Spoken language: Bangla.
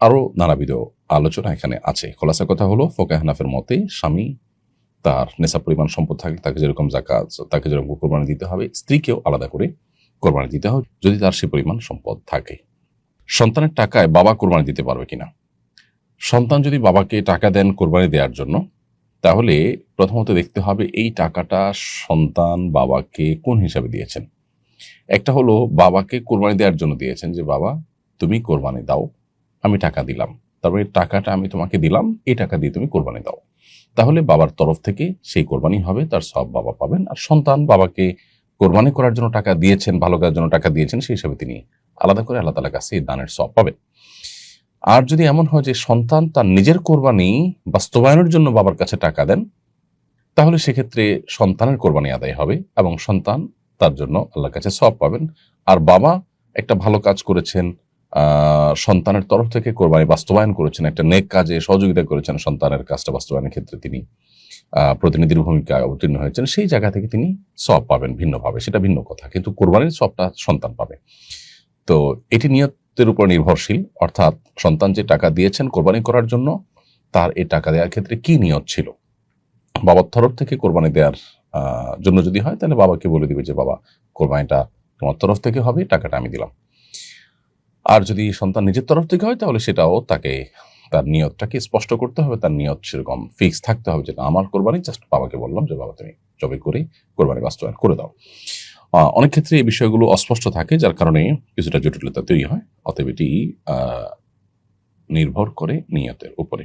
আরও নানাবিধ আলোচনা এখানে আছে। খোলাসা কথা হলো ফোকা হানাফের মতে স্বামী তার নেশা পরিমাণ সম্পদ থাকলে তাকে যেরকম জাকাত তাকে যেরকম কোরবানি দিতে হবে, স্ত্রীকেও আলাদা করে কোরবানি দিতে হবে যদি তার সে পরিমাণ সম্পদ থাকে। সন্তানের টাকায় বাবা কোরবানি দিতে পারবে কিনা? সন্তান যদি বাবাকে টাকা দেন কোরবানি দেওয়ার জন্য, তাহলে প্রথমত দেখতে হবে এই টাকাটা সন্তান বাবাকে কোন হিসাবে দিয়েছেন? একটা হলো বাবাকে কোরবানি দেওয়ার জন্য দিয়েছেন যে, বাবা, তুমি কোরবানি দাও। আমি টাকা দিলাম। তারপরে টাকাটা আমি তোমাকে দিলাম, এই টাকা দিয়ে তুমি কোরবানি দাও। তাহলে বাবার তরফ থেকে সেই কোরবানি হবে, তার সব বাবা পাবেন। আর সন্তান বাবাকে কোরবানি করার জন্য টাকা দিয়েছেন, ভালো কাজের জন্য টাকা দিয়েছেন, সেই হিসাবে তিনি আলাদা করে আল্লাহ তালার কাছে এই দানের সব পাবেন। আর যদি এমন হয় যে সন্তান তার নিজের কোরবানি বাস্তবায়নের জন্য বাবার কাছে টাকা দেন, তাহলে সেক্ষেত্রে সন্তানের কোরবানি আদায় হবে এবং সন্তান তার জন্য আল্লাহর কাছে সব পাবেন। আর বাবা একটা ভালো কাজ করেছেন সন্তানের তরফ থেকে কোরবানি বাস্তবায়ন করেছেন, একটা নেক কাজে সহযোগিতা করেছেন সন্তানের কাজটা বাস্তবায়নের ক্ষেত্রে তিনি প্রতিনিধির ভূমিকা অবতীর্ণ হয়েছেন। সেই জায়গা থেকে তিনি সব পাবেন ভিন্নভাবে, সেটা ভিন্ন কথা। কিন্তু কোরবানির সবটা সন্তান পাবে। তো এটি নিয়তের উপর নির্ভরশীল, অর্থাৎ সন্তান যে টাকা দিয়েছেন কোরবানি করার জন্য, তার এই টাকা দেওয়ার ক্ষেত্রে কি নিয়ত ছিল? বাবার তরফ থেকে কোরবানি দেওয়ার জন্য যদি হয়, তাহলে বাবাকে বলে দিবে যে, বাবা, কোরবানিটা তোমার তরফ থেকে হবে, টাকাটা আমি দিলাম। আর যদি সন্তান নিজের তরফ থেকে হয়, তাহলে সেটাও তাকে, তার নিয়তটাকে স্পষ্ট করতে হবে, তার নিয়ত সেরকম ফিক্স থাকতে হবে যেটা আমার কোরবানি জাস্ট বাবাকে বললাম যে, বাবা, তুমি জবে করে কোরবানি বাস্তবায়ন করে দাও। অনেক ক্ষেত্রে এই বিষয়গুলো অস্পষ্ট থাকে, যার কারণে কিছুটা জটিলতা তৈরি হয়, অতএব এটি নির্ভর করে নিয়তের উপরে।